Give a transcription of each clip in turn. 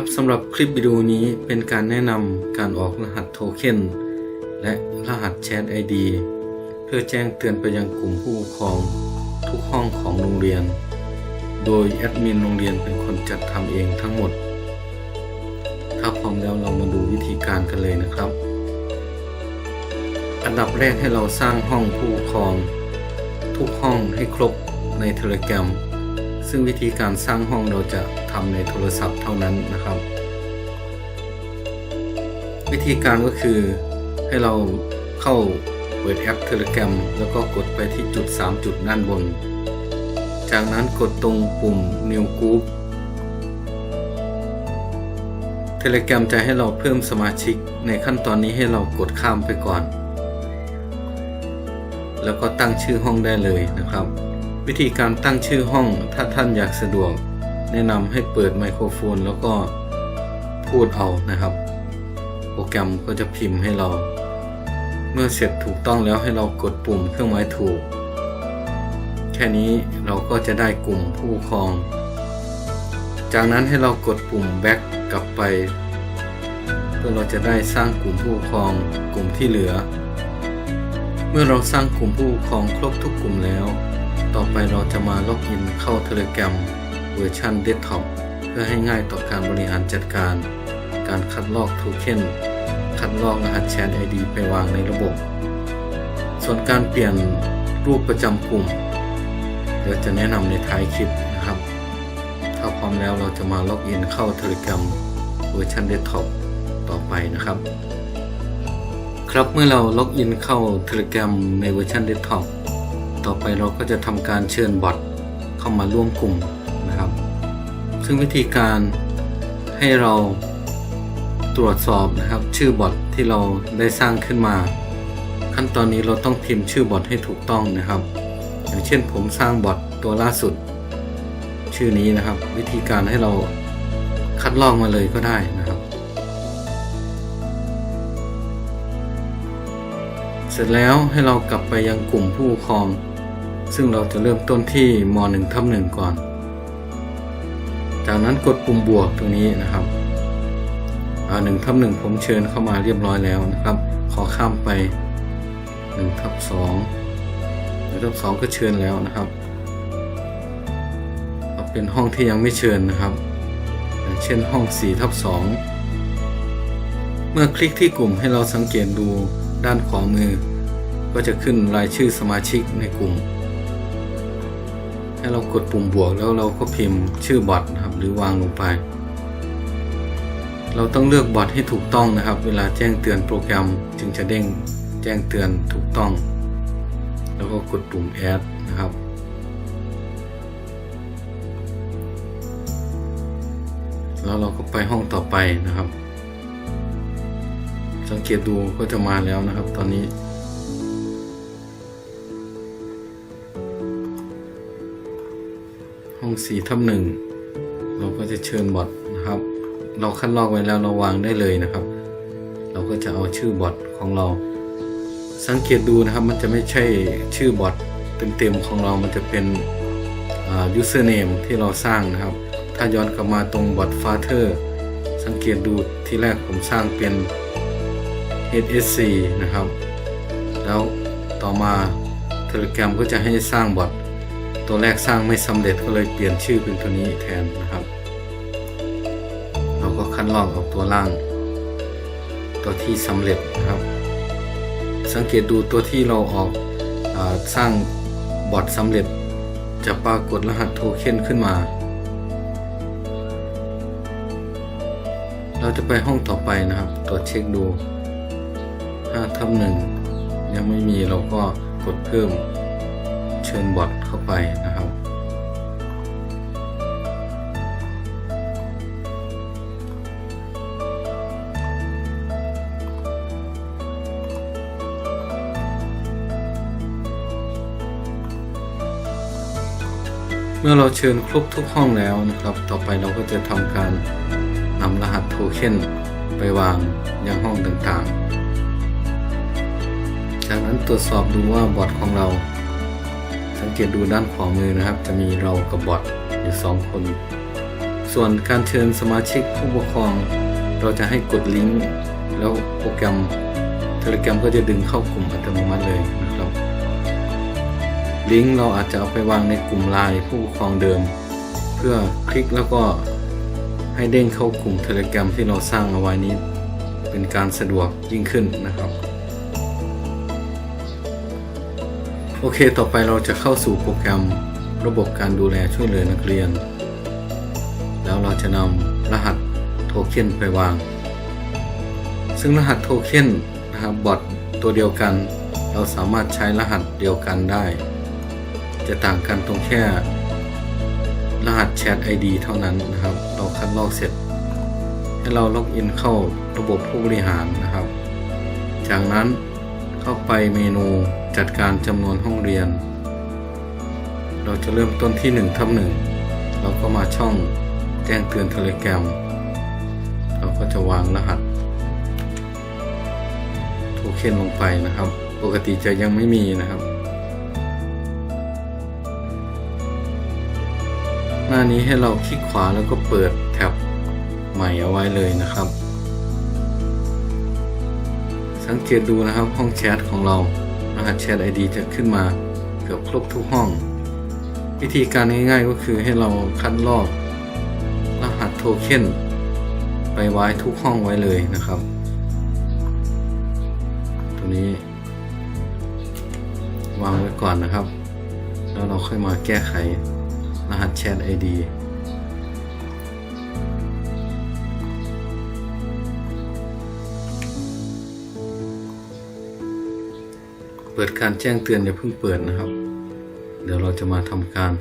ครับสำหรับคลิปวิดีโอนี้เป็นการแนะนำการออกรหัสโทเค็นและรหัสแชท ID เพื่อแจ้งเตือนไปยังกลุ่มผู้ปกครอง ทุกห้องของโรงเรียน โดยแอดมินโรงเรียนเป็นคนจัดทำเองทั้งหมด ถ้าพร้อมแล้วเรามาดูวิธีการกันเลยนะครับ อันดับแรกให้เราสร้างห้องผู้ปกครอง ทุกห้องให้ครบใน Telegram ซึ่งวิธีการสร้างห้องเราจะทำในโทรศัพท์เท่านั้นนะครับ วิธีการก็คือให้เราเข้าเปิดแอป Telegram แล้วก็กดไปที่จุด 3 จุดด้านบน จากนั้นกดตรงปุ่ม New Group Telegram จะให้เราเพิ่มสมาชิกในขั้นตอนนี้ให้เรากดข้ามไปก่อน แล้วก็ตั้งชื่อห้องได้เลยนะครับ วิธีการตั้งชื่อห้อง ถ้าท่านอยากสะดวก แนะนำให้เปิดไมโครโฟน แล้วก็พูดเอานะครับ โปรแกรมก็จะพิมพ์ให้เรา เมื่อเสร็จถูกต้องแล้วให้เรากดปุ่มเครื่องหมายถูก แค่นี้เราก็จะได้กลุ่มผู้ครอง จากนั้นให้เรากดปุ่ม back กลับไป เพื่อเราจะได้สร้างกลุ่มผู้ครองกลุ่มที่เหลือ เมื่อเราสร้างกลุ่มผู้ครองครบทุกกลุ่มแล้ว ต่อไปเราจะมาล็อกอินเข้า Telegram เวอร์ชันเดสก์ท็อปเพื่อให้ง่ายต่อการบริหารจัดการ การคัดลอกโทเค็นคัดลอกรหัสแชท ID ไปวางในระบบ ส่วนการเปลี่ยนรูปประจำกลุ่มเดี๋ยวจะแนะนำในท้ายคลิปนะครับ ถ้าพร้อมแล้วเราจะมาล็อกอินเข้า Telegram เวอร์ชันเดสก์ท็อปต่อไปนะครับ ครับเมื่อเราล็อกอินเข้า Telegram ในเวอร์ชันเดสก์ท็อป ต่อไปเราก็จะทำการเชิญบอทเข้ามาร่วมกลุ่มนะครับ ซึ่งวิธีการให้เราตรวจสอบนะครับ ชื่อบอทที่เราได้สร้างขึ้นมา ขั้นตอนนี้เราต้องพิมพ์ชื่อบอทให้ถูกต้องนะครับ อย่างเช่นผมสร้างบอทตัวล่าสุด ชื่อนี้นะครับ วิธีการให้เราคัดลอกมาเลยก็ได้นะครับ เสร็จแล้วให้เรากลับไปยังกลุ่มผู้ปกครอง ซึ่งเราจะเริ่มต้นที่ม .1 ทับ1ก่อน จากนั้นกดปุ่มบวกตรงนี้นะครับอ่า1ทับ1ผมเชิญเข้ามาเรียบร้อยแล้วนะครับ ขอข้ามไป1ทับ2 1ทับ2ก็เชิญแล้วนะครับเอาเป็นห้องที่ยังไม่เชิญนะครับ อย่างเช่นห้อง4ทับ2เมื่อคลิกที่กลุ่มให้เราสังเกตดูด้านขวามือ ก็จะขึ้นรายชื่อสมาชิกในกลุ่ม ให้เรากดปุ่มบวกแล้วเราก็พิมพ์ชื่อบอทนะครับ หรือวางลงไป เราต้องเลือกบอทให้ถูกต้องนะครับ เวลาแจ้งเตือนโปรแกรมจึงจะเด้งแจ้งเตือนถูกต้อง แล้วก็กดปุ่ม add นะครับแล้วเราก็ไปห้องต่อไปนะครับ สังเกตดูก็จะมาแล้วนะครับ ตอนนี้ องสี่ทับหนึ่งเราก็จะเชิญบอทนะครับ เราคัดลอกไว้แล้วเราวางได้เลยนะครับ เราก็จะเอาชื่อบอทของเรา สังเกตดูนะครับมันจะไม่ใช่ชื่อบอทเต็มๆของเรา มันจะเป็น username ที่เราสร้างนะครับ ถ้าย้อนกลับมาตรงบอท father สังเกตดูที่แรกผมสร้างเป็น HSC นะครับ แล้วต่อมา Telegram ก็จะให้สร้างบอท ตัวแรกสร้างไม่สำเร็จก็เลยเปลี่ยนชื่อเป็นตัวนี้แทนนะครับ เราก็คัดลอกออกตัวล่าง ตัวที่สำเร็จนะครับ สังเกตดูตัวที่เราออกอสร้างบอทสำเร็จ จะปรากฏรหัสโทเค็นขึ้นมา เราจะไปห้องต่อไปนะครับตรวจเช็คดู5ทับหนึ่งยังไม่มีเราก็กดเพิ่ม เชิญบอทเข้าไปนะครับ เมื่อเราเชิญครบทุกห้องแล้วนะครับ ต่อไปเราก็จะทำการนำรหัสโทเค็นไปวางยังห้องต่างๆ จากนั้นตรวจสอบดูว่าบอทของเรา เกตดูด้านขวามือนะครับ จะมีเรากับบอทอยู่สองคน ส่วนการเชิญสมาชิกผู้ปกครอง เราจะให้กดลิงก์แล้วโปรแกรม Telegram ก็จะดึงเข้ากลุ่มอัตโนมัติเลยนะครับลิงก์เราอาจจะเอาไปวางในกลุ่มไลน์ผู้ปกครองเดิม เพื่อคลิกแล้วก็ให้เด้งเข้ากลุ่ม Telegram ที่เราสร้างเอาไว้นี้ เป็นการสะดวกยิ่งขึ้นนะครับ โอเค ต่อไปเราจะเข้าสู่โปรแกรมระบบการดูแลช่วยเหลือนักเรียน แล้วเราจะนำรหัสโทเค็นไปวาง ซึ่งรหัสโทเค็นนะครับบอทตัวเดียวกัน เราสามารถใช้รหัสเดียวกันได้ จะต่างกันตรงแค่ รหัสแชท ID เท่านั้นนะครับ เราคัดลอกเสร็จ ให้เราล็อกอินเข้าระบบผู้บริหารนะครับ จากนั้น เข้าไปเมนูจัดการจำนวนห้องเรียน เราจะเริ่มต้นที่1ทับหนึ่งเราก็มาช่องแจ้งเตือนเทเลแกรมเราก็จะวางรหัสโทเค็นลงไปนะครับ ปกติจะยังไม่มีนะครับ หน้านี้ให้เราคลิกขวาแล้วก็เปิดแท็บใหม่เอาไว้เลยนะครับ สังเกตดูนะครับห้องแชทของเรารหัสแชท ID จะขึ้นมาเกือบครบทุกห้องวิธีการง่ายๆก็คือให้เราคัดลอกรหัสโทเค็นไปไว้ทุกห้องไว้เลยนะครับ ตัวนี้ วางไว้ก่อนนะครับ แล้วเราค่อยมาแก้ไขรหัสแชท ID ปิดการแจ้งเตือนอย่าเพิ่งเปิดนะครับ เดี๋ยวเราจะมาทำการ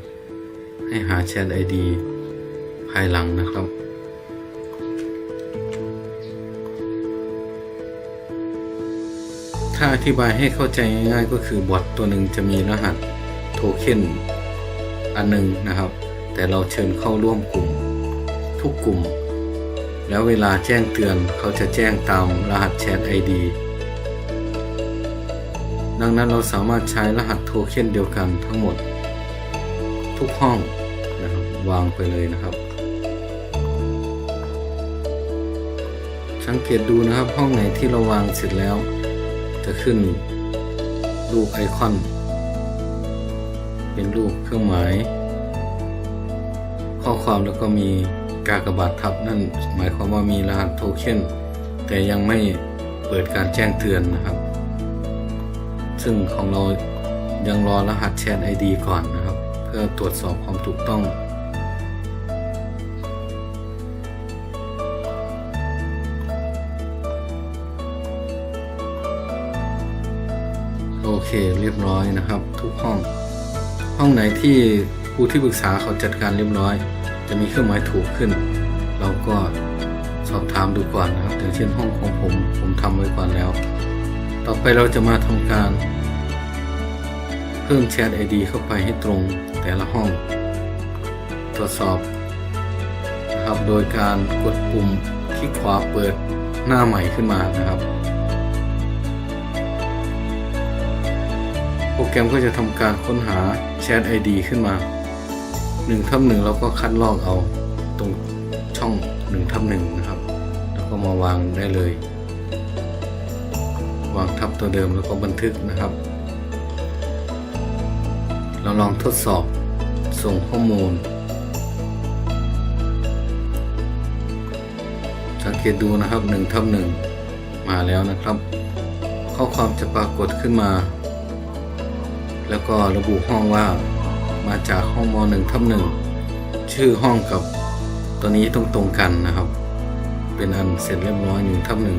ให้หาแชท ID ภายหลังนะครับ ถ้าอธิบายให้เข้าใจง่ายๆก็คือบอทตัวหนึ่งจะมีรหัสโทเค็นอันหนึ่งนะครับ แต่เราเชิญเข้าร่วมกลุ่ม ทุกกลุ่ม แล้วเวลาแจ้งเตือนเขาจะแจ้งตามรหัสแชท ID ดั ดังนั้นเราสามารถใช้รหัสโทเค็นเดียวกันทั้งหมด ทุกห้องนะครับวางไปเลยนะครับ สังเกตดูนะครับห้องไหนที่เราวางเสร็จแล้ว จะขึ้นรูปไอคอน เป็นรูปเครื่องหมาย ข้อความแล้วก็มีกากบาททับนั่นหมายความว่ามีรหัสโทเค็นแต่ยังไม่เปิดการแจ้งเตือนนะครับ ซึ่งของเรายังรอรหัสแชท ID ก่อนนะครับ เพื่อตรวจสอบความถูกต้อง โอเคเรียบร้อยนะครับ ทุกห้อง ห้องไหนที่ครูที่ปรึกษาเขาจัดการเรียบร้อย จะมีเครื่องหมายถูกขึ้น เราก็สอบถามดูก่อนนะครับอย่างเช่นห้องของผมผมทำไว้ก่อนแล้ว ต่อไปเราจะมาทำการ เพิ่มแชท ID เข้าไปให้ตรงแต่ละห้อง ตรวจสอบนะครับโดยการกดปุ่มคลิกขวาเปิดหน้าใหม่ขึ้นมานะครับ โปรแกรมก็จะทำการค้นหาแชท ID ขึ้นมา1ทับหนึ่งเราก็คัดลอกเอาตรงช่อง1ทับหนึ่งนะครับ แล้วก็มาวางได้เลย วางทับตัวเดิมแล้วก็บันทึกนะครับ เราลองทดสอบส่งข้อมูล สังเกตดูนะครับ1ทับหนึ่งมาแล้วนะครับ ข้อความจะปรากฏขึ้นมา แล้วก็ระบุห้องว่ามาจากห้องม .1 ทับหนึ่งชื่อห้องกับตัวนี้ตรงตรงกันนะครับ เป็นอันเสร็จเรียบร้อย1ทับหนึ่ง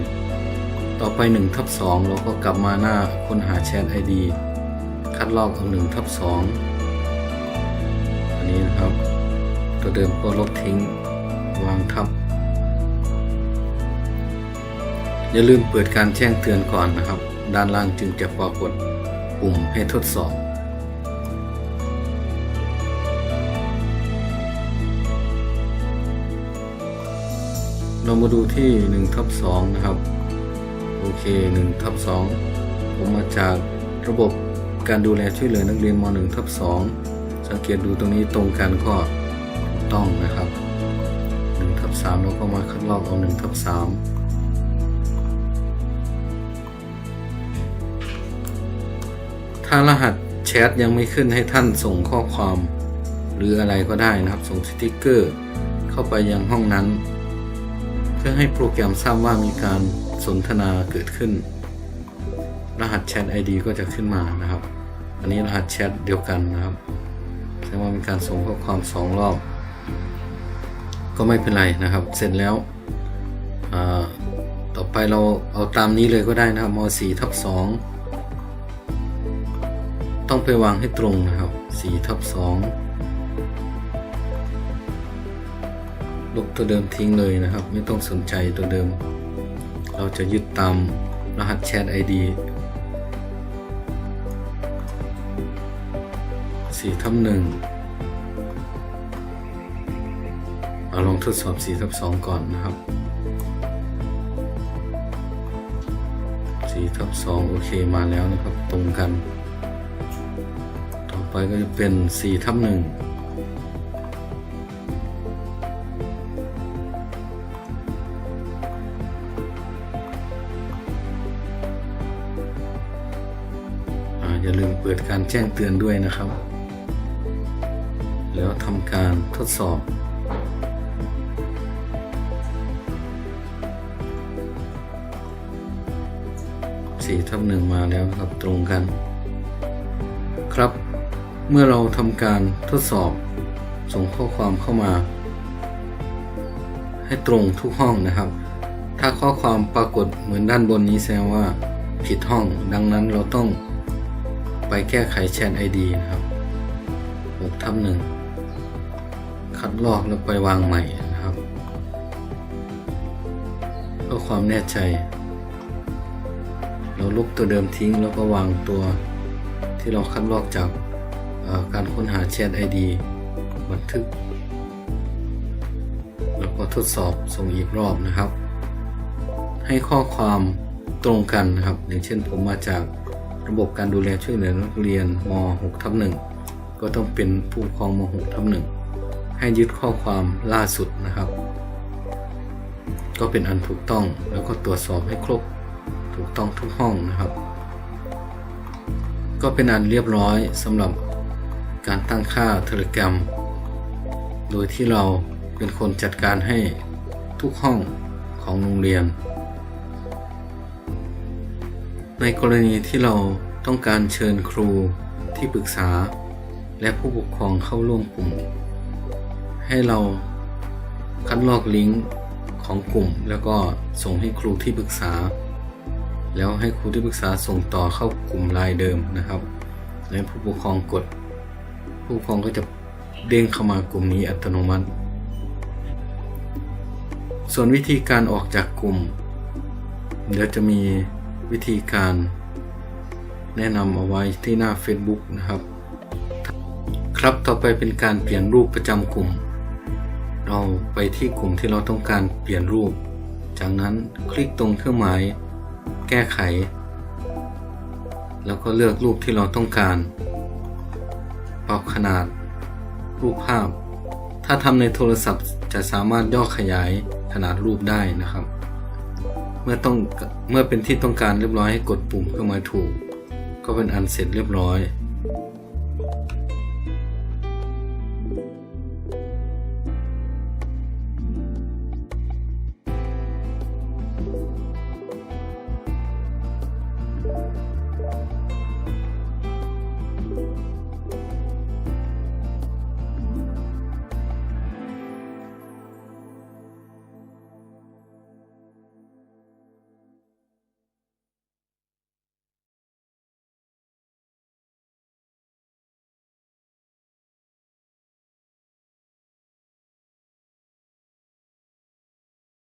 ต่อไป1ทับสองเราก็กลับมาหน้าค้นหาแชท ID คัดลอกเอา1ทับสองอันนี้นะครับ ตัวเดิมก็ลบทิ้งวางทับ อย่าลืมเปิดการแจ้งเตือนก่อนนะครับ ด้านล่างจึงจะปรากฏปุ่มให้ทดสอบเรามาดูที่1ทับ2นะครับ โอเค1ทับ2ผมมาจากระบบการดูแลช่วยเหลือนักเรียนม .1 ทับ2สังเกตดูตรงนี้ตรงกันก็ต้องนะครับทับ3แล้วก็มาคัดลอกเอา1ทับ3ถ้ารหัสแชทยังไม่ขึ้นให้ท่านส่งข้อความ หรืออะไรก็ได้นะครับ ส่งสติกเกอร์ เข้าไปยังห้องนั้น เพื่อให้โปรแกรมทราบว่ามีการ สนทนาเกิดขึ้น รหัสแชท ID ก็จะขึ้นมานะครับ อันนี้รหัสแชทเดียวกันนะครับแสดงว่ามีการส่งข้อความสองรอบ ก็ไม่เป็นไรนะครับ เสร็จแล้วต่อไปเราเอาตามนี้เลยก็ได้นะครับม4ทับ2ต้องไปวางให้ตรงนะครับ4ทับ2ลบตัวเดิมทิ้งเลยนะครับ ไม่ต้องสนใจตัวเดิม เราจะยึดตามรหัสแชท ID 4ทับ1เอาลองทดสอบ4ทับ2ก่อนนะครับ4ทับ2โอเคมาแล้วนะครับตรงกัน ต่อไปก็จะเป็น4ทับ1อ่า อย่าลืมเปิดการแจ้งเตือนด้วยนะครับ แล้วทำการทดสอบ สี่ทับหนึ่งมาแล้วครับตรงกัน ครับ เมื่อเราทำการทดสอบ ส่งข้อความเข้ามา ให้ตรงทุกห้องนะครับ ถ้าข้อความปรากฏเหมือนด้านบนนี้แสดงว่าผิดห้อง ดังนั้นเราต้อง ไปแก้ไขแชท ID นะครับ6ทับหนึ่งคัดลอกแล้วไปวางใหม่นะครับเพื่อความแน่ใจ เราลบตัวเดิมทิ้งแล้วก็วางตัวที่เราคัดลอกจากการค้นหาแชท ID บันทึก แล้วก็ทดสอบส่งอีกรอบนะครับ ให้ข้อความตรงกันนะครับ อย่างเช่นผมมาจาก ระบบการดูแลช่วยเหลือนักเรียนม .6 ทับ1ก็ต้องเป็นผู้ปกครองม .6 ทับ1ให้ยึดข้อความล่าสุดนะครับ ก็เป็นอันถูกต้องแล้วก็ตรวจสอบให้ครบถูกต้องทุกห้องนะครับ ก็เป็นอันเรียบร้อยสำหรับการตั้งค่าเทเลกรมโดยที่เราเป็นคนจัดการให้ทุกห้องของโรงเรียน ในกรณีที่เราต้องการเชิญครูที่ปรึกษา และผู้ปกครองเข้าร่วมกลุ่ม ให้เราคัดลอกลิงก์ของกลุ่ม แล้วก็ส่งให้ครูที่ปรึกษา แล้วให้ครูที่ปรึกษาส่งต่อเข้ากลุ่มไลน์เดิมนะครับแล้วผู้ปกครองกด ผู้ปกครองก็จะเด้งเข้ามากลุ่มนี้อัตโนมัติ ส่วนวิธีการออกจากกลุ่ม เดี๋ยวจะมี วิธีการแนะนำเอาไว้ที่หน้า Facebook นะครับ ครับต่อไปเป็นการเปลี่ยนรูปประจำกลุ่ม เราไปที่กลุ่มที่เราต้องการเปลี่ยนรูป จากนั้นคลิกตรงเครื่องหมาย แก้ไข แล้วก็เลือกรูปที่เราต้องการ ปรับขนาด รูปภาพ ถ้าทำในโทรศัพท์จะสามารถย่อขยายขนาดรูปได้นะครับ มื่อต้องเมื่อเป็นที่ต้องการเรียบร้อยให้กดปุ่มเครื่องหมายถูก ก็เป็นอันเสร็จเรียบร้อย